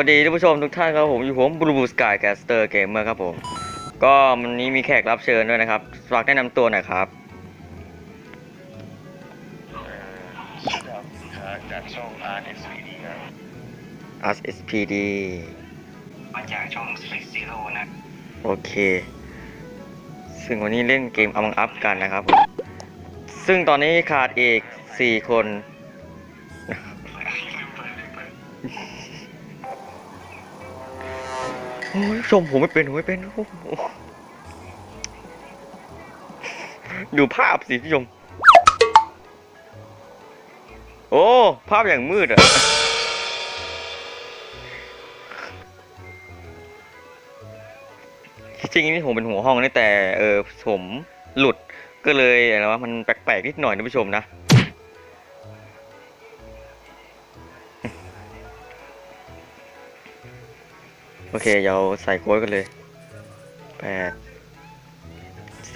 วัสดีท่านผู้ชมทุกท่านครับผมอยู่ผมบลูบูสกายแคสเตอร์เกมเมอร์ครับผม ก็วันนี้มีแขกรับเชิญด้วยนะครับฝากแนะนำตัวหน่อยครับครับครับจากช่อง RSVD ครับ RSPD มาจากช่อง Space Zero นะ โอเค ซึ่งวันนี้เล่นเกม Among Us กันนะครับผม ซึ่งตอนนี้ขาดอีก4 คน โอ้ยชมผมไม่เป็นผมไม่เป็นดูภาพสิพี่ชม โอ้ ภาพอย่างมืดอะจริงนี่ผมเป็นหัวห้องนี่แต่เออผมหลุดก็เลยอะไรวะมันแปลกๆนิดหน่อยนะผู้ชมนะ โอเคเดี๋ยวใส่โค้ดกันเลยแปด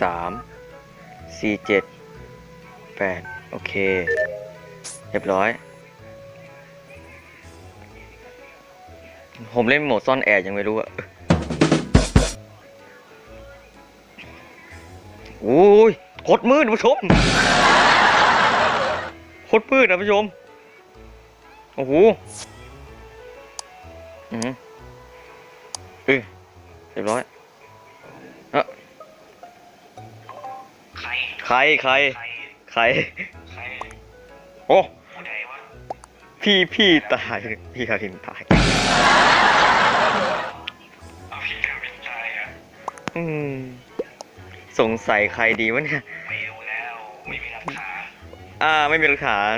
สามสี่เจ็ดแปดโอเค เรียบร้อย ผมเล่นโหมดซ่อนแอบยังไม่รู้อะโอ้ยโคตรมืดผู้ชมโคตรมืดนะผู้ชม โอ้โห อืม เออเรียบร้อยเอะใคร ใคร ใคร ใคร ใครโอ้ ผู้ใดวะพี่ พี่ตาย พี่คารินตาย เอาพี่กาวินตายอะอืม สงสัยใครดีวะเนี่ย ไม่รู้แล้ว ไม่มีหลักฐานอ่า ไม่มีหลักฐาน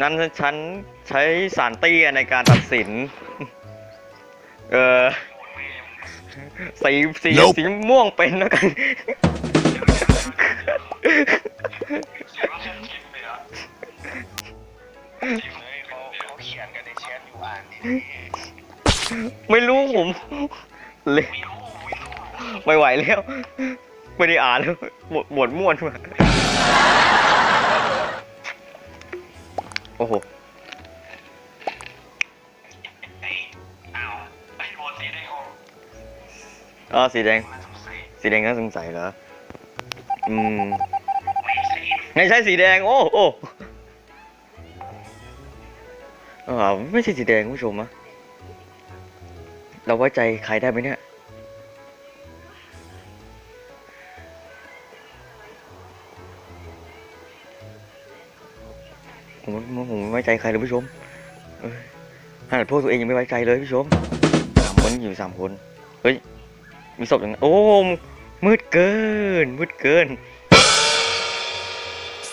นั้นฉันใช้สารเตี้ยในการตัดสิน เออ สีสีสีม่วงเป็นแล้วกันเขียนว่าฉันคิดไปแล้วเฮ้ยเขาเขาเขียนกันในแชทอยู่อ่านดิไม่รู้ผมเลยไม่รู้ไม่รู้ไม่ไหวแล้ว ไม่ได้อ่านแล้วหมดหมดม่วนมาโอ้โห อ๋อสีแดง สีแดงน่าสงสัยเหรอ อืมไม่ใช่ไม่ใช่สีแดง โอ้โอ้อ่าไม่ใช่สีแดงผู้ชมอะเราไว้ใจใครได้ไหมเนี่ยผมผมผมไม่ไว้ใจใครเลยผู้ชมเอ้ยขนาดพวกตัวเองยังไม่ไว้ใจเลยผู้ชมสามคนอยู่สามคน เฮ้ย มีศพอย่างนั้นโอ้มืดเกิน มืดเกิน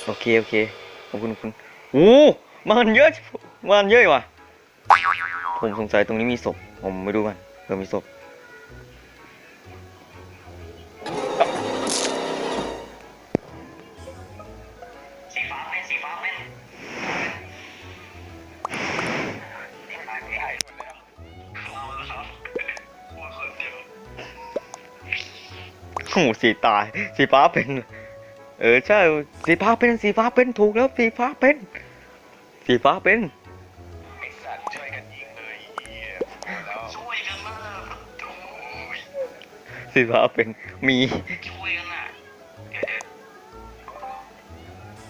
โอเค โอเคขอบคุณคุณโอ้มันเยอะมันเยอะว่ะผมสงสัยตรงนี้มีศพ ผมไปดูกันเออมีศพ โอ้โหสีตาย สีฟ้าเป็น เออใช่ สีฟ้าเป็น สีฟ้าเป็นถูกแล้ว สีฟ้าเป็น สีฟ้าเป็นสีฟ้าเป็นมี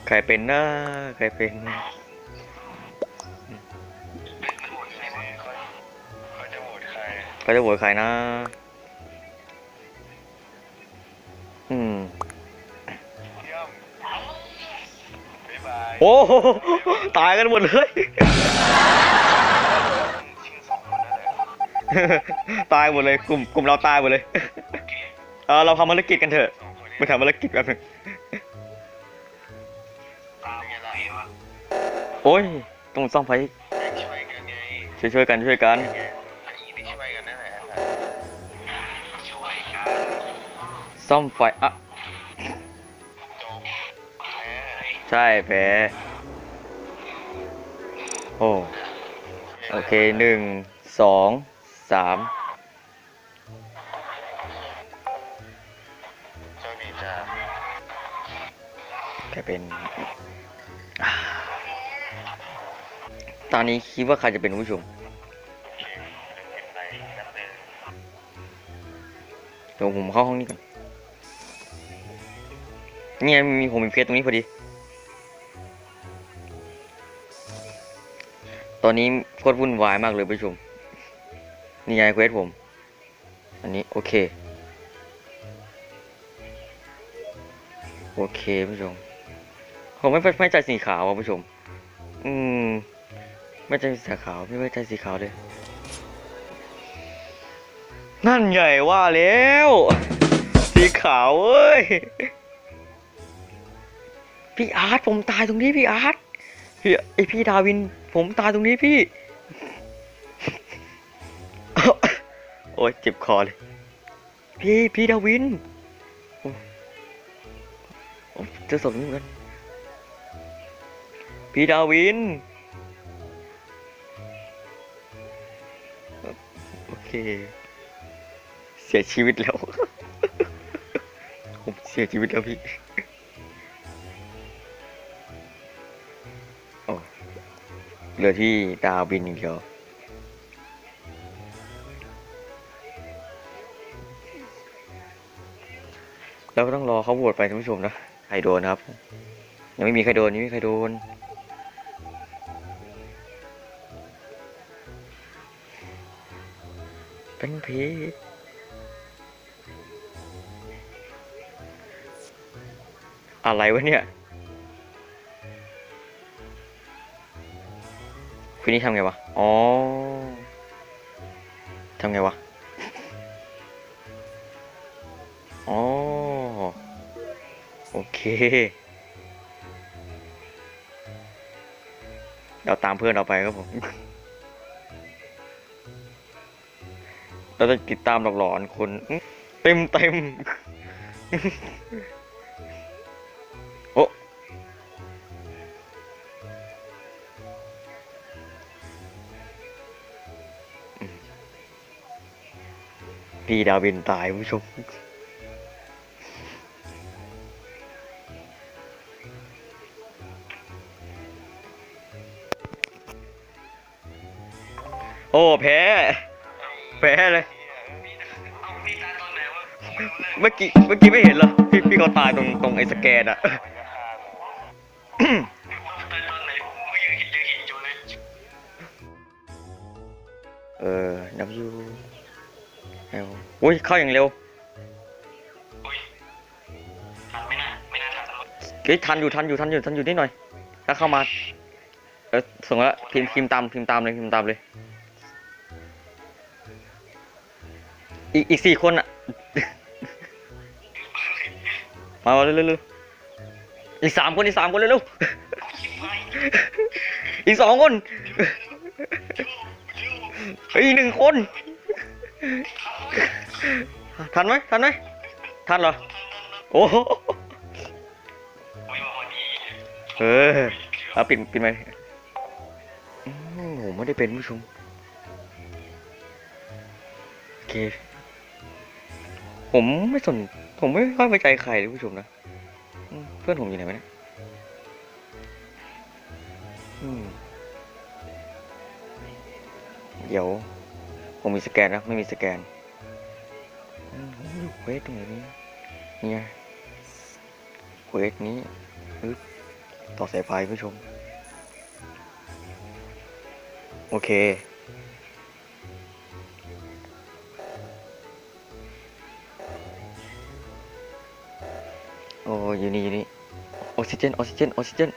ใครเป็นนะใครเป็นใครวะเขาเขาจะโหวตใครเขาจะโหวตใครนะ โอ้โหตายกันหมดเลยตายหมดเลยกลุ่มกลุ่มเราตายหมดเลยเออเราทำภารกิจกันเถอะไปทำภารกิจแบบนึงตามยังโอ้ยต้องซ่อมไฟช่วยกันไงช่วยกันช่วยกันซ่อมไฟอะ ใช่แผลโอ้โอเคหนึ่งสองสามแกเป็น ตอนนี้คิดว่าใครจะเป็นผู้ชมเดี๋ยวผมเข้าห้องนี้ก่อนนี่ยมีผมมีเพจตรงนี้พอดี ตอนนี้โคตรวุ่นวายมากเลยผู้ชม นี่ไงเควสผม อันนี้โอเค โอเคผู้ชม ผมไม่ไม่ใจสีขาวอะผู้ชม อืม ไม่ใจสีขาว ไม่ไม่ใจสีขาวเลย นั่นใหญ่ว่าแล้ว สีขาวเว้ย พี่อาร์ตผมตายตรงนี้พี่อาร์ต พี่ไอพี่ดาวิน ผมตายตรงนี้พี่ โอ้ยเจ็บคอเลย พี่พี่ดาวินโอ้โอ้เจอศพนี้เหมือนกัน พี่ดาวิน โอเค เสียชีวิตแล้ว ผมเสียชีวิตแล้วพี่ เหลือที่ดาวบินอย่างเดียวแล้วก็ต้องรอเขาโหวตไปท่านผู้ชมนะใครโดนครับ ยังไม่มีใครโดนยังไม่มีใครโดนเป็นผีอะไรวะเนี่ย คืนนี้ทำไงวะ อ๋อทำไงวะ อ๋อ โอเค เราตามเพื่อนเราไปครับผม เราจะติดตามหลอกหลอนคน เต็มเต็ม พี่ดาวินตายผู้ชมโอ้ แพ้ แพ้เลยเลย เมื่อกี้เมื่อกี้ไม่เห็นเหรอ พี่พี่เขาตายตรงตรงไอ้สแกนอะตายตอนไหนผมยั งเห็นยังเห็นอยู่เลยเออ W L อุ้ยเข้าอย่างเร็วอุ้ยทันไม่น่าไม่น่าทันเฮ้ยทันอยู่ทันอยู่ทันอยู่ทันอยู่นิดหน่อย ถ้าเข้ามา เออส่งแล้วพิมพ์พิมพ์ตามพิมพ์ตามเลยพิมพ์ตามเลย อีกอีกสี่คนอะมามาเร็วเร็วเร็วอีกสามคนอีกสามคนเร็วเร็วชิบหายอีกสองคนเฮ้ยอีกหนึ่งคน ทันไหมทันไหมทันเหรอ โอ้โหไม่มาวันนี้เออเอาปิดปิดไหมค์อืมผมไม่ได้เป็นผู้ชมโอเค ผมไม่สน ผมไม่ค่อยไว้ใจใครเลยผู้ชมนะ เพื่อนผมอยู่ไหนวะเนี่ยอืมเดี๋ยว ผมมีสแกนนะไม่มีสแกนผมอยู่เควสตรงนนี่เนี่ยเควสนี้ต่อสายไฟผู้ชม โอเค โอ้อยู่นี่อยู่นี่ออกซิเจนออกซิเจนออกซิเจน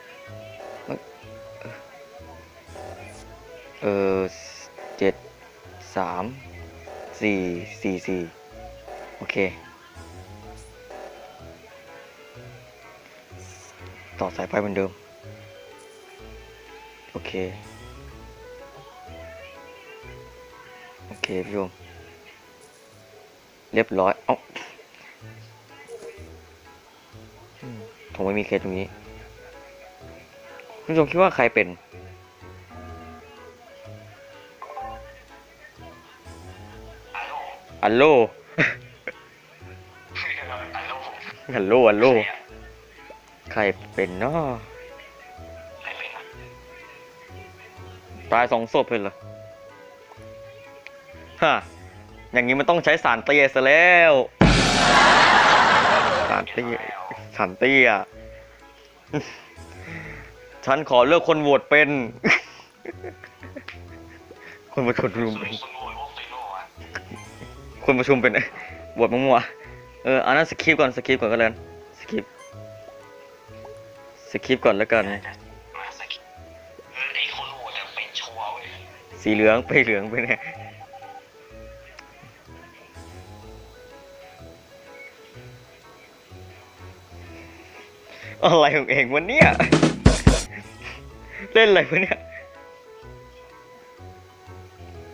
เออเจ็ด สามสี่สี่สี่โอเค ต่อสายไฟเหมือนเดิม โอเค โอเคพี่โยมเรียบร้อย เอ้าผมไม่มีเคสตรงนี้คุณผู้ชมคิดว่าใครเป็น ฮัลโหลอัลโลฮัลโหลฮัลโหลฮัลโหลใครเป็นเนาะใครเป็นอะตายสองศพเลยเหรอฮะอย่างนี้มันต้องใช้สารเตียซะแล้วารเตี้ยสารเตี้ยฉันขอเลือกคนโหวตเป็น คนประชุมส่วนคนโว คนประชุมเป็นโหวตมั่วๆเอออันนั้นสคริปต์ก่อนสคริปต์ก่อนก็แล้วกันสคริปต์สคริปต์ก่อนแล้วกันมาสักเออไอ้คนโหวตอะเป็นชัวร์เว้ยสีเหลืองไปเหลืองไปเนี่ยอะไรของเองวันเนี้ยเล่นอะไรวะเนี่ย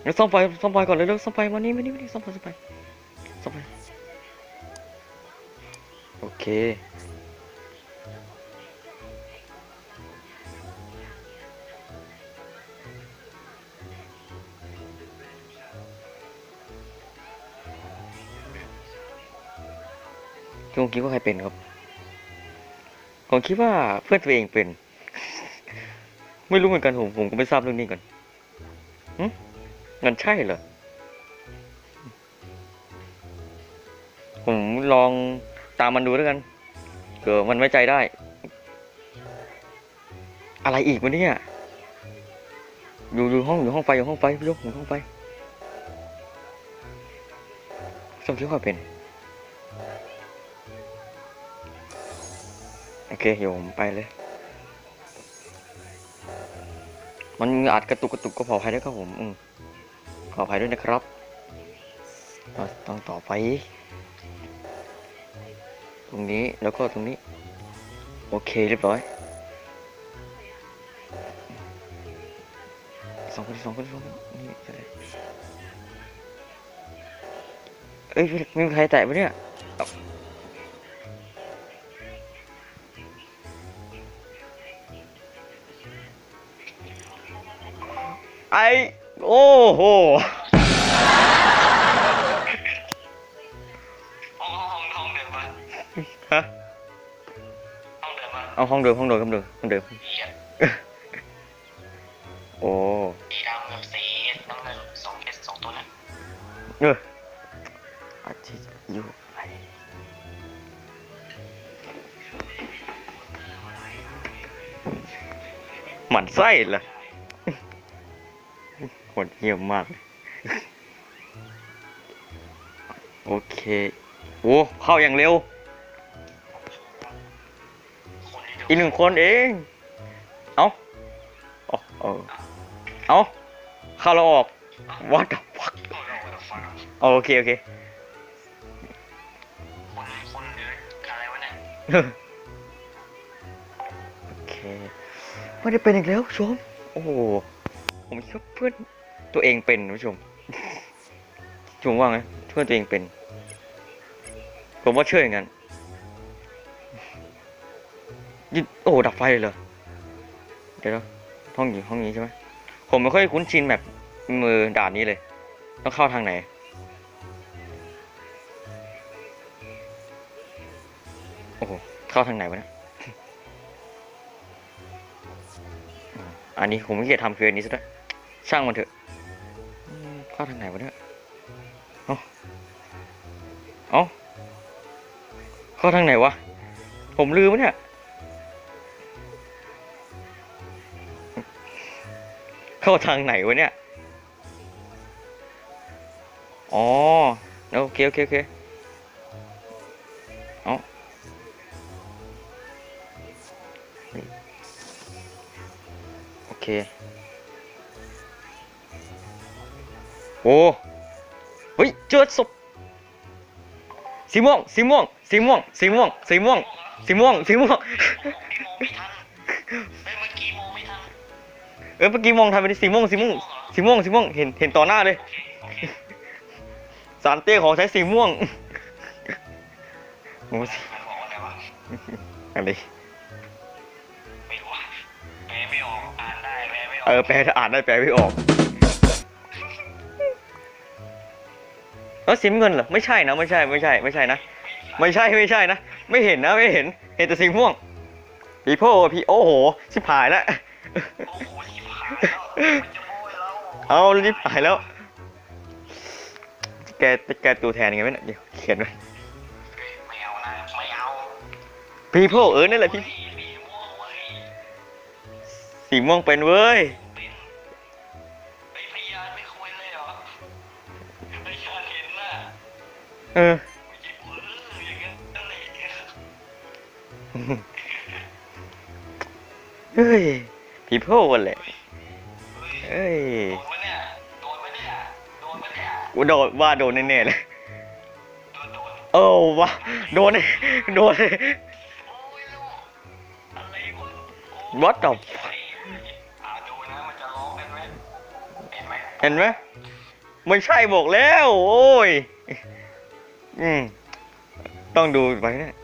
งั้นซ่อมไฟซ่อมไฟก่อนเลยเร็วซ่อมไฟมานี่มานี่มานี่ซ่อมไฟซ่อมไฟซ่อมไฟโอเคคุณคิดว่าใครเป็นครับ ผมคิดว่าเพื่อนตัวเองเป็น ไม่รู้เหมือนกันผมผมก็ไม่ทราบเรื่องนี้ก่อน งั้นใช่เหรอ ผมลองตามมันดูแล้วกันเกิดมันไว้ใจได้ อะไรอีกวะเนี่ยอยู่อยู่ห้องอยู่ห้องไฟอยู่ห้องไฟพี่ยกอยู่ห้องไฟสมคิดว่าเป็นโอเคเดี๋ยวผมไปเลย มันอาจกระตุกกระตุกก็ขออภัยด้วครับผมอืม ขออภัยด้วยนะครับเราต้องต่อไป ตรงนี้แล้วก็ตรงนี้ โอเคเรียบร้อยสองคนสองคนสองคนนี่อะไรเอ้ยไม่มีใครแตะปะเนี่ยเอ้าไอ โอ้โหห้องห้องห้องเดิมปะฮะห้องเดิมปะเอาห้องเดิมห้องเดิมห้องเดิมห้องเดิมเหี้ยโอ้สีดำกับสีน้ำเงินสองเอสสองตัวนั้นเอออาทิตย์อยู่ไหนหมันไส้เหรอ โหดเหี้ยมมากเลยโอเค โอ้เข้าอย่างเร็วคนที่อีกหนึ่งคนเอง เอาเอาเอาเอาเข้าแล้วออก what the fuck ตัวเราจะฟังเอาโอเค โอเคคนคนเดินอะไรวะเนี่ยโอเคไม่ได้เป็นอีกแล้วผู้ชมโอ้โหผมคิดว่าเพื่อน ตัวเองเป็นผู้ชมชมว่าไงเพื่อนตัวเองเป็น ผมว่าเชื่ออย่างนั้นยิโอ้โหดับไฟเลยเหรอเดี๋ยวห้องอยู่ห้องนี้ใช่ไหมผมไม่ค่อยคุ้นชินแบบมือด่านนี้เลย ต้องเข้าทางไหนโอ้โหเข้าทางไหนวะเนี่ยอันนี้ผมไม่เกียจทำเควสนี้ซะด้วยช่างมันเถอะ เข้าทางไหนวะเนี่ย เอาเอาเข้าทางไหนวะ ผมลืมวะเนี่ย เข้าทางไหนวะเนี่ย อ๋อ โอเค โอเค โอเคเอาโอเค โอ้เฮ้ยเจอศพสีม่วงสีม่วงสีม่วงสีม่วงสีม่วงสีม่วงสีม่วงพี่มองไม่ทันเฮ้ยเมื่อกี้มองไม่ทันเออเมื่อกี้มองทำไปสีม่วงสีม่วงสีม่วงสีม่วงเห็นเห็นต่อหน้าเลยโอเคสารเตี้ยของใช้สีม่วงโอ้สิมันบอกว่าอะไรวะอะไรไม่รู้ว่าแปลไม่ออกอ่านได้แปลไม่ออกเออแปลถ้าอ่านได้แปลไม่ออก เออสีน้ำเงินเหรอไม่ใช่นะไม่ใช่ไม่ใช่ไม่ใช่นะไม่ใช่ไม่ใช่นะไม่เห็นนะไม่เห็นเห็นแต่สีม่วงพีโพพี่โอ้โหชิบหายแล้วโอ้โหชิบหายแล้วมันจะโม้ยแล้วเอาชิบหายแล้ว แกแกตัวแทนยังไงไหมเนี่ยเดี๋ยวเขียนไว้ไม่เอานะไม่เอา people เออนั่นแหละพี่สีม่วงเว้ยสีม่วงเป็นเว้ย เออไม่ใช่เอออย่างนั้นนั่นแหละเฮ้ย people วันแหละเฮ้ยเอ้ยโดนปะเนี่ยโดนปะเนี่ยโดนปะเนี่ยกูโดนว่าโดนแน่ๆเลยโดนโดนเออว่าโดนโดนโอ้ยลูกอะไรวะโอ้ย What the อ่าดูนะมันจะร้องกันไหมเห็นไหมเห็นไหมไม่ใช่บอกแล้ว โอ้ย อืม ต้องดูไปเนะ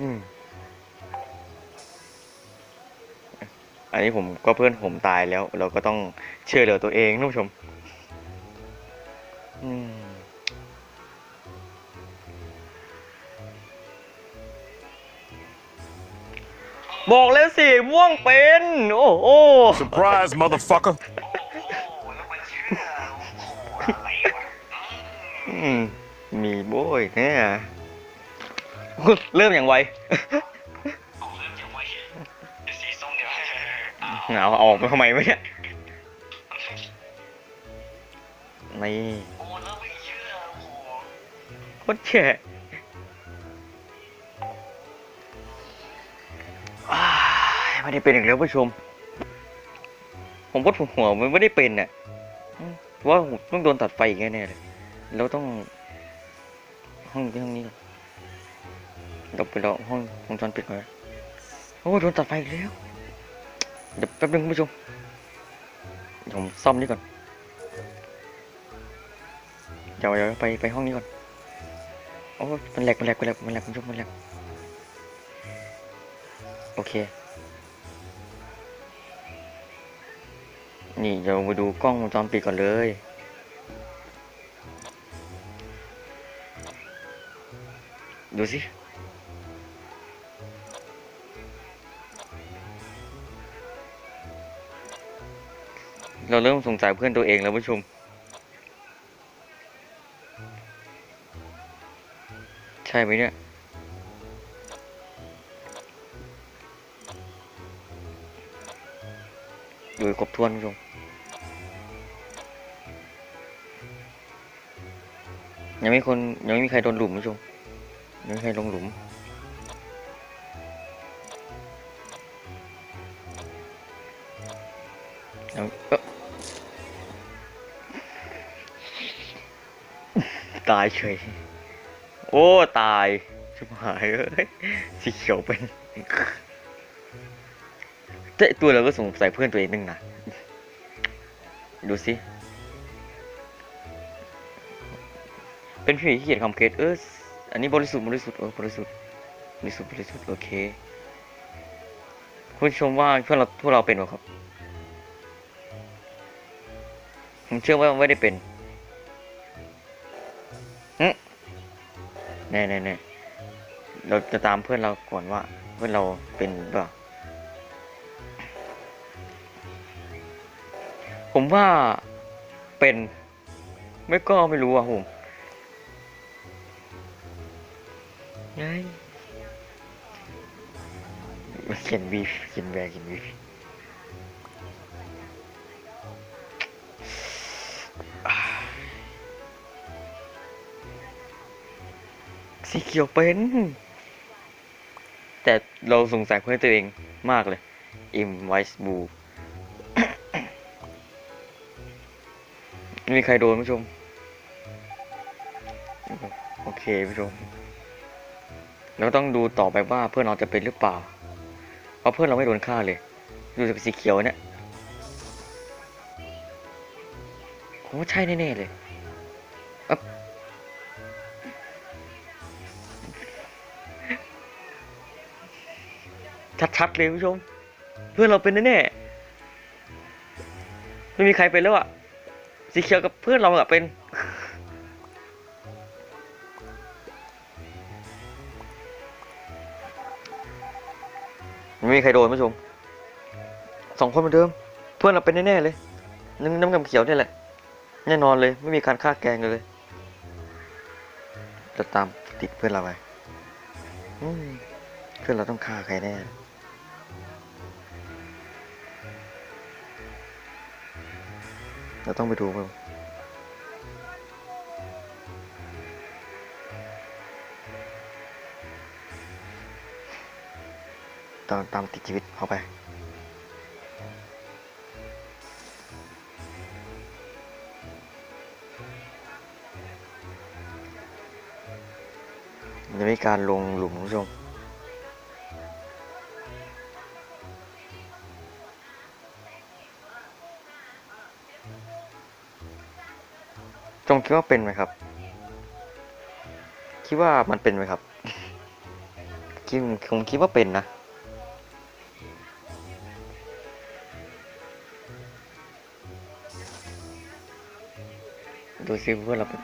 อืม อันนี้ผมก็เพื่อนผมตายแล้ว เราก็ต้องเชื่อเหลือตัวเองท่านผู้ชม อืม บอกแล้วสิม่วงเป็น โอ้โอ้ Surprise, motherfucker. โบยเนี่ยเริ่มอย่างไวเอาเริ่มจากไว้เดี๋ยวสีส้มเดี๋ยวอ้าวเอาออกมาทำไมวะเนี่ยนี่โอ้แล้วไม่เชื่อโอ้โหโคตรแฉะอ้ายไม่ได้เป็นอีกแล้วผู้ชม ผมก็ถูกหัวมันไม่ได้เป็นน่ะอืมว่าผมต้องโดนตัดไฟอีกแน่ๆเลยแล้วต้อง ห้องที่ห้องนี้ก่อนเราไปรอห้องวงจรปิดก่อนโอ้โดนตัดไฟแล้ว เดี๋ยวแป๊บนึงคุณผู้ชมเดี๋ยวผมซ่อมนี่ก่อนเดี๋ยวเดี๋ยวไปไปห้องนี้ก่อน โอ้มันแหลกมันแหลกมันแหลกมันแหลกคุณผู้ชมมันแหลกโอเค นี่เดี๋ยวมาดูกล้องวงจรปิดก่อนเลย ดูสิ เราเริ่มสงสัยเพื่อนตัวเองแล้วผู้ชม ใช่ไหมเนี่ยดูครบถ้วนผู้ชมยังไม่คนยังไม่มีใครโดนหลุมผู้ชม ไม่ใครลงหลุม เอาตายเฉย โอ้ ตายชิบหายเอ้ย สีเขียวเป็นแต่ตัวเราก็สงสัยเพื่อนตัวเองนึงนะ ดูสิ เป็นผีที่เขียนคำเคสเอออั นนี้บริสุทธิ์บริสุทธิ์เออบริสุทธิ์บริสุทธิ์บริสุทธิ์โอเคคุณชมว่าเพื่อนเราพวกเราเป็นหรอครับผมเชื่อว่าไม่ได้เป็นหึแน่แน่แน่เราจะตามเพื่อนเราก่อนว่า เพื่อนเราเป็นหรือเปล่าผมว่าเป็น ไม่ก็ไม่รู้อะผม เขียนบีฟเขียนแบร์เขียนบีฟสีเขียวเป็น แต่เราสงสัยเพื่อนตัวเองมากเลยอิมไวส์บูมีใครโดนผู้ชม โอเคผู้ชมเราต้องดูต่อไปว่าเพื่อนเราจะเป็นหรือเปล่า เพราะเพื่อนเราไม่โดนฆ่าเลย ดูจากสีเขียวเนี่ยผมว่าใช่แน่ ๆ เลยชัด ๆ เลยคุณผู้ชม เพื่อนเราเป็นแน่ๆไม่มีใครเป็นแล้วอะสีเขียวกับเพื่อนเราอะเป็น มีใครโดนผู้ชมสองคนเหมือนเดิม เพื่อนเราเป็นแน่ๆเลย น้ำน้ำกับเขียวนี่แหละ แน่นอนเลย ไม่มีการฆ่าแกงกันเลย จะตามติดเพื่อนเราไปอืมคือเราต้องฆ่าใครแน่เราต้องไปดูมั้ง ตามตามติดชีวิตเข้าไป มันจะมีการลงหลุมคุณผู้ชมจงคิดว่าเป็นไหมครับ คิดว่ามันเป็นไหมครับคิดคงคิดว่าเป็นนะ ดูซิเพื่อนเราเป็น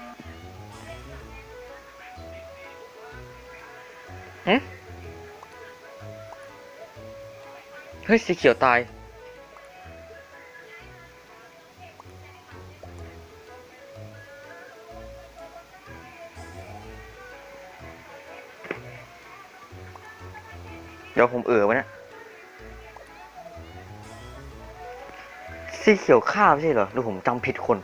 เฮ้ย สีเขียวตาย เดี๋ยวผมเออวะเนี่ยสีเขียวข้าวใช่เหรอ หรือผมจำผิดคน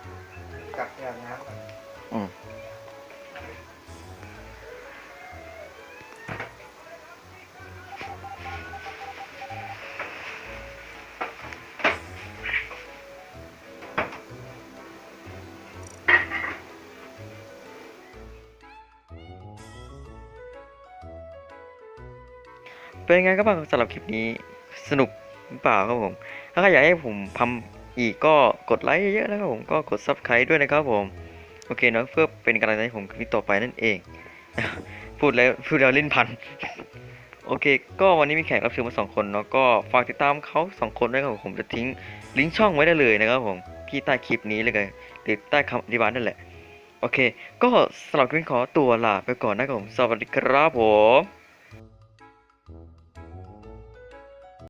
เป็นไงก็บ้างสำหรับคลิปนี้สนุกหรือเปล่าครับผม ถ้าใครอยากให้ผมทำอีกก็กดไลค์เยอะๆนะครับผมก็กด subscribe ด้วยนะครับผมโอเคเนาะเพื่อเป็นกำลังใจให้ผมคลิปต่อไปนั่นเอง พูดแล้วพูดแล้วลิ้นพันโอเค ก็วันนี้มีแขกรับเชิญมาสองคนเนาะก็ฝากติดตามเขาสองคนด้วยครับผมจะทิ้งลิงก์ช่องไว้ได้เลยนะครับผมที่ใต้คลิปนี้เลยกันหรือใต้คำอธิบายนั่นแหละ โอเค ก็สำหรับคลิปขอตัวลาไปก่อนนะครับผมสวัสดีครับผม